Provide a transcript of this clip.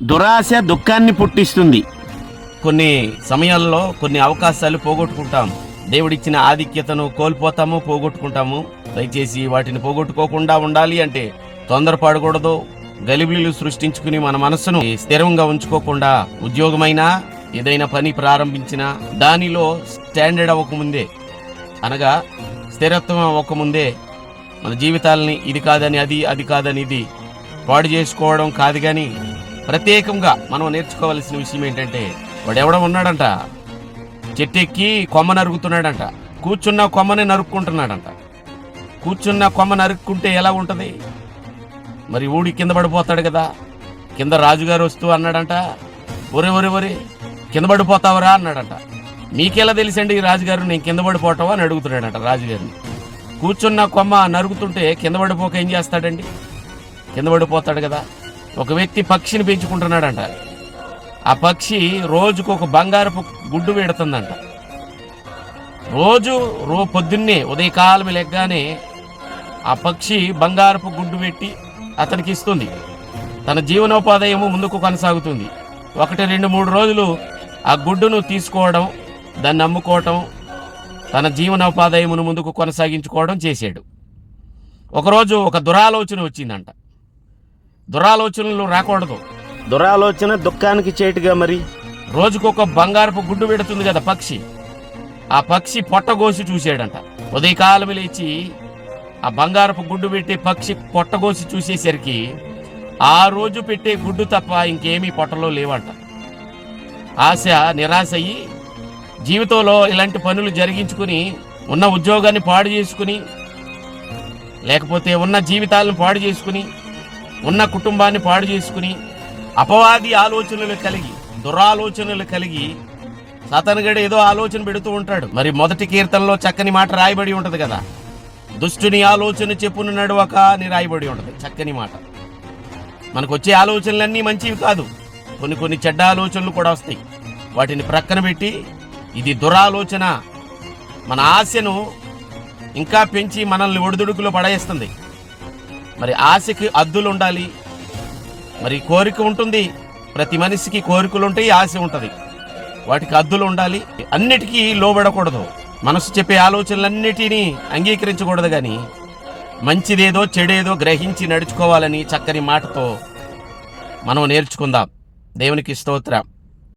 దురాశ దుఃఖాన్ని పుట్టిస్తుంది. కొన్ని సమయాల్లో కొన్ని అవకాశాలు పోగొట్టుకుంటాం. దేవుడిచ్చిన ఆధిక్యతను కోల్పోతాము పోగొట్టుకుంటాము. దయచేసి వాటిని పోగొట్టుకోకుండా ఉండాలి అంటే తొందరపడకూడదు. గలిబిలు సృష్టించుకుని మన మనసును స్థిరంగా ఉంచుకోకుండా ఉద్యోగమైనా ఏదైనా పని ప్రారంభించినా దానిలో స్టాండర్డ్ అవ్వకముందే అనగా స్థిరత్వం అవ్వకముందే మన జీవితాలని ఇది కాదని అది అది కాదని ఇది పాడు చేసుకోవడం కాదు కానీ ప్రత్యేకంగా మనం నేర్చుకోవాల్సిన విషయం ఏంటంటే వాడు ఉన్నాడంట. చెట్టు ఎక్కి కొమ్మ నరుకుతున్నాడంట. కూర్చున్న కొమ్మని నరుక్కుంటున్నాడంట. కూర్చున్న కొమ్మ నరుక్కుంటే ఎలా ఉంటుంది? మరి ఊడి కింద పడిపోతాడు కదా. కింద రాజుగారు వస్తూ అన్నాడంట ఒరే ఒరే ఒరే కింద పడిపోతావరా? అన్నాడంట. మీకెలా తెలుసండి ఈ రాజుగారు? నేను కింద పడిపోవటం అని అడుగుతున్నాడంట రాజుగారిని. కూర్చున్న కొమ్మ నరుగుతుంటే కింద పడిపోక ఏం చేస్తాడండి? కింద పడిపోతాడు కదా. ఒక వ్యక్తి పక్షిని పెంచుకుంటున్నాడంట. ఆ పక్షి రోజుకు ఒక బంగారపు గుడ్డు పెడుతుందంట రోజు రో పొద్దున్నే ఉదయకాలం లెగ్గానే ఆ పక్షి బంగారపు గుడ్డు పెట్టి అతనికి ఇస్తుంది. తన జీవనోపాధయము ముందుకు కొనసాగుతుంది. ఒకటి రెండు మూడు రోజులు ఆ గుడ్డును తీసుకోవడం దాన్ని అమ్ముకోవటం తన జీవనోపాధయమును ముందుకు కొనసాగించుకోవడం చేశాడు. ఒకరోజు ఒక దురాలోచన వచ్చిందంట. దురాలోచనలు రాకూడదు. దురాలోచన దుఃఖానికి చేటుగా మరి? రోజుకొక బంగారపు గుడ్డు పెడుతుంది కదా పక్షి. ఆ పక్షి పొట్టగోసి చూశాడంట ఉదయకాలం లేచి ఆ బంగారపు గుడ్డు పెట్టే పక్షి పొట్టగోసి చూసేసరికి ఆ రోజు పెట్టే గుడ్డు తప్ప ఇంకేమీ పొట్టలో లేవంట. ఆశ నిరాశ అయ్యి జీవితంలో ఇలాంటి పనులు జరిగించుకుని ఉన్న ఉద్యోగాన్ని పాడు చేసుకుని లేకపోతే ఉన్న జీవితాలను పాడు చేసుకుని ఉన్న కుటుంబాన్ని పాడు చేసుకుని అపవాది ఆలోచనలు కలిగి దురాలోచనలు కలిగి సతనుగడు ఏదో ఆలోచన పెడుతూ ఉంటాడు. మరి మొదటి కీర్తనలో చక్కని మాట రాయబడి ఉంటుంది కదా? దుష్టుని ఆలోచన చెప్పును నడువక అని రాయబడి ఉంటుంది. చక్కని మాట. మనకు వచ్చే ఆలోచనలన్నీ మంచివి కాదు. కొన్ని కొన్ని చెడ్డ ఆలోచనలు కూడా వస్తాయి. వాటిని ప్రక్కన పెట్టి ఇది దురాలోచన. మన ఆశను ఇంకా పెంచి మనల్ని ఒడిదుడుకులో పడేస్తుంది. మరి ఆశకి అద్దులు ఉండాలి. మరి కోరిక ఉంటుంది. ప్రతి మనిషికి కోరికలు ఉంటాయి ఆశ ఉంటుంది. వాటికి అద్దులు ఉండాలి. అన్నిటికీ లోబడకూడదు. మనసు చెప్పే ఆలోచనలన్నిటినీ అంగీకరించకూడదు కానీ మంచిదేదో చెడేదో గ్రహించి నడుచుకోవాలని చక్కని మాటతో మనం నేర్చుకుందాం. దేవునికి స్తోత్రం.